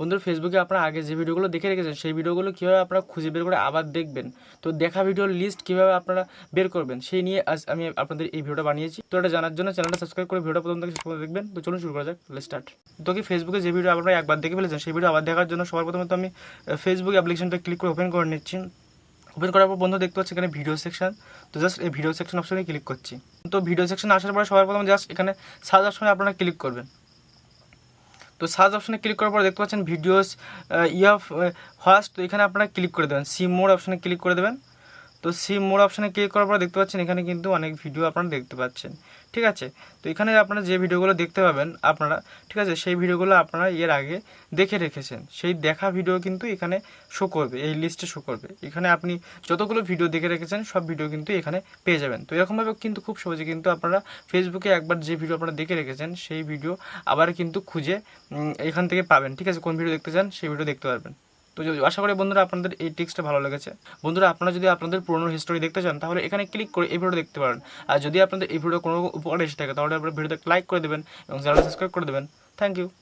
বন্ধুরা ফেসবুকে আপনারা আগে যে ভিডিওগুলো দেখে রেখেছেন, সেই ভিডিওগুলো কীভাবে আপনারা খুঁজে বের করে আবার দেখবেন? তো দেখা ভিডিওর লিস্ট কীভাবে আপনারা বের করবেন, সেই নিয়ে আজ আমি আপনাদের এই ভিডিওটা বানিয়েছি। তো এটা জানার জন্য চ্যানেলটা সাবস্ক্রাইব করে ভিডিওটা প্রথম থেকে শেষ পর্যন্ত দেখবেন। তো চলুন শুরু করা যাক স্টার্ট তো কি ফেসবুকে যে ভিডিও আপনারা একবার দেখে ফেলেছেন, সেই ভিডিও আবার দেখার জন্য সবার প্রথমে তো আমি ফেসবুক অ্যাপ্লিকেশনটা ক্লিক করে ওপেন করে নিচ্ছি। ওপেন করার পর বন্ধু দেখতে পাচ্ছি এখানে ভিডিও সেকশন তো জাস্ট এই ভিডিও সেকশন অপশনে ক্লিক করছি। তো ভিডিও সেকশন আসার পরে সবার প্রথমে জাস্ট এখানে সার্চ অপশনে আপনারা ক্লিক করবেন। তো সার্চ অপশনে ক্লিক করার পর দেখতে পাচ্ছেন ভিডিওস ইয়া ফার্স্ট তো এখানে আপনারা ক্লিক করে দেবেন। সিম মোড অপশনে ক্লিক করে দেবেন। তো সিম মোড অপশানে ক্লিক করার পর দেখতে পাচ্ছেন এখানে কিন্তু অনেক ভিডিও আপনারা দেখতে পাচ্ছেন। ঠিক আছে? তো এখানে আপনারা যে ভিডিওগুলো দেখতে পাবেন আপনারা, ঠিক আছে? সেই ভিডিওগুলো আপনারা এর আগে দেখে রেখেছেন। সেই দেখা ভিডিও কিন্তু এখানে শো করবে, এই লিস্টে শো করবে। এখানে আপনি যতগুলো ভিডিও দেখে রেখেছেন, সব ভিডিও কিন্তু এখানে পেয়ে যাবেন। তো এরকমভাবে কিন্তু খুব সহজে কিন্তু আপনারা ফেসবুকে একবার যে ভিডিও আপনারা দেখে রেখেছেন, সেই ভিডিও আবার কিন্তু খুঁজে এখান থেকে পাবেন। ঠিক আছে? কোন ভিডিও দেখতে চান, সেই ভিডিও দেখতে পারবেন। তো আশা করি বন্ধুরা আপনাদের এই টিক্সটা ভালো লেগেছে। বন্ধুরা আপনারা যদি আপনাদের পুরনো হিস্টোরি দেখতে চান, তাহলে এখানে ক্লিক করে এই ভিডিও দেখতে পারেন। আর যদি আপনাদের এই ভিডিও কোনো উপকার এসে থাকে, তাহলে আপনার ভিডিওতে লাইক করে দেবেন এবং চ্যানেল সাবস্ক্রাইব করে দেবেন। Thank you